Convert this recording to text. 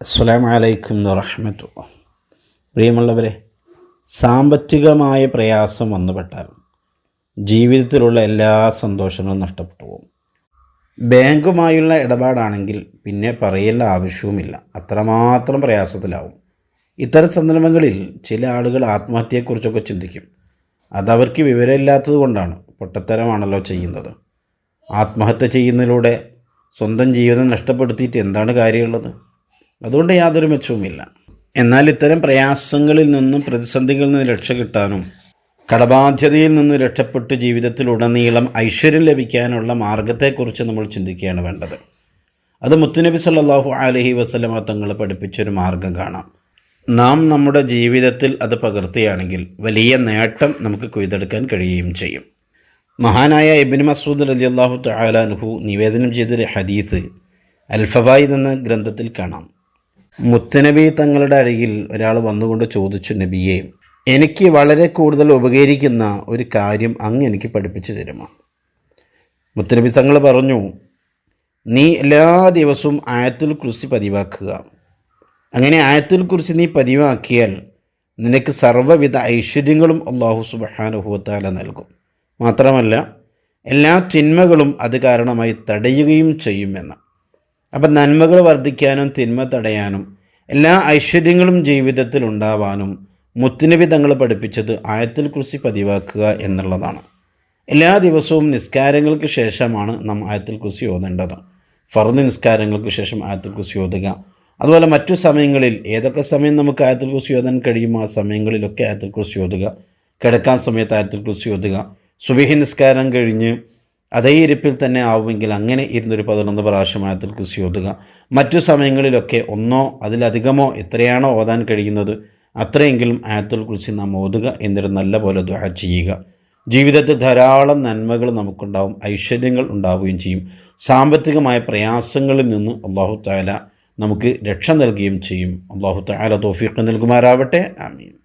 അസ്സലാമു വലൈക്കും വറഹമത്തുള്ള. പ്രിയമുള്ളവരെ സാമ്പത്തികമായ പ്രയാസം വന്നുപെട്ടാൽ ജീവിതത്തിലുള്ള എല്ലാ സന്തോഷങ്ങളും നഷ്ടപ്പെട്ടു പോകും. ബാങ്കുമായുള്ള ഇടപാടാണെങ്കിൽ പിന്നെ പറയേണ്ട ആവശ്യവുമില്ല. അത്രമാത്രം പ്രയാസത്തിലാവും. ഇത്തരം സന്ദർഭങ്ങളിൽ ചില ആളുകൾ ആത്മഹത്യയെക്കുറിച്ചൊക്കെ ചിന്തിക്കും. അതവർക്ക് വിവരമില്ലാത്തത് കൊണ്ടാണ് പൊട്ടത്തരമാണല്ലോ ചെയ്യുന്നത്. ആത്മഹത്യ ചെയ്യുന്നതിലൂടെ സ്വന്തം ജീവിതം നഷ്ടപ്പെടുത്തിയിട്ട് എന്താണ് കാര്യമുള്ളത്? അതുകൊണ്ട് യാതൊരു മെച്ചവുമില്ല. എന്നാൽ ഇത്തരം പ്രയാസങ്ങളിൽ നിന്നും പ്രതിസന്ധികളിൽ നിന്ന് രക്ഷ കിട്ടാനും കടബാധ്യതയിൽ നിന്ന് രക്ഷപ്പെട്ട് ജീവിതത്തിൽ ഉടനീളം ഐശ്വര്യം ലഭിക്കാനുള്ള മാർഗത്തെക്കുറിച്ച് നമ്മൾ ചിന്തിക്കുകയാണ് വേണ്ടത്. അത് മുത്തുനബി സല്ലാഹു അലഹി വസ്ലമ തങ്ങൾ പഠിപ്പിച്ചൊരു മാർഗം കാണാം. നാം നമ്മുടെ ജീവിതത്തിൽ അത് പകർത്തുകയാണെങ്കിൽ വലിയ നേട്ടം നമുക്ക് കൊയ്തെടുക്കാൻ കഴിയുകയും ചെയ്യും. മഹാനായ ഇബിൻ മസൂദ് അലി അള്ളാഹു തലാനുഹു നിവേദനം ചെയ്തൊരു ഹദീസ് അൽഫവായിദ് എന്ന ഗ്രന്ഥത്തിൽ കാണാം. മുത്തനബി തങ്ങളുടെ അരികിൽ ഒരാൾ വന്നുകൊണ്ട് ചോദിച്ചു നബിയെ എനിക്ക് വളരെ കൂടുതൽ ഉപകരിക്കുന്ന ഒരു കാര്യം അങ്ങ് എനിക്ക് പഠിപ്പിച്ചു തരുമോ? മുത്തനബി തങ്ങൾ പറഞ്ഞു നീ എല്ലാ ദിവസവും ആയത്തുൽ കുറിച്ച് പതിവാക്കുക. അങ്ങനെ ആയത്തുൽ കുറിച്ച് നീ പതിവാക്കിയാൽ നിനക്ക് സർവവിധ ഐശ്വര്യങ്ങളും അള്ളാഹു സുബഹാനുഭവത്താല നൽകും. മാത്രമല്ല എല്ലാ തിന്മകളും അത് കാരണമായി തടയുകയും ചെയ്യുമെന്ന് അപ്പം നന്മകൾ വർദ്ധിക്കാനും തിന്മ തടയാനും എല്ലാ ഐശ്വര്യങ്ങളും ജീവിതത്തിൽ ഉണ്ടാവാനും മുത്തുനബി തങ്ങൾ പഠിപ്പിച്ചത് ആയത്തിൽ കുറിച്ച് പതിവാക്കുക എന്നുള്ളതാണ്. എല്ലാ ദിവസവും നിസ്കാരങ്ങൾക്ക് ശേഷമാണ് നാം ആയത്തിൽ കുറിച്ച് ഓതേണ്ടത്. ഫർദ് നിസ്കാരങ്ങൾക്ക് ശേഷം ആയത്തിൽ കുറിച്ച് ഓതുക. അതുപോലെ മറ്റു സമയങ്ങളിൽ ഏതൊക്കെ സമയം നമുക്ക് ആയത്തിൽ കുറിച്ച് ഓതാൻ കഴിയും ആ സമയങ്ങളിലൊക്കെ ആയത്തിൽ കുറിച്ച് ഓതുക. കിടക്കാൻ സമയത്ത് ആയത്തിൽ കുറിച്ച് ഓതുക. സുബിഹി നിസ്കാരം കഴിഞ്ഞ് അതേ ഇരിപ്പിൽ തന്നെ ആവുമെങ്കിൽ അങ്ങനെ ഇരുന്നൊരു പതിനൊന്ന് പ്രാവശ്യം ആയത്തിൽ കൃഷി ഓതുക. മറ്റു സമയങ്ങളിലൊക്കെ ഒന്നോ അതിലധികമോ എത്രയാണോ ഓതാൻ കഴിയുന്നത് അത്രയെങ്കിലും ആയത്തുൽ കുറിച്ച് നാം ഓതുക എന്നൊരു നല്ല പോലെ ദ്വാ ചെയ്യുക. ജീവിതത്തിൽ ധാരാളം നന്മകൾ നമുക്കുണ്ടാവും ഐശ്വര്യങ്ങൾ ഉണ്ടാവുകയും ചെയ്യും. സാമ്പത്തികമായ പ്രയാസങ്ങളിൽ നിന്ന് അള്ളാഹു താല നമുക്ക് രക്ഷ നൽകുകയും ചെയ്യും. അള്ളാഹു താല തോഫീഖ് നൽകുമാറാവട്ടെ. ആമീൻ.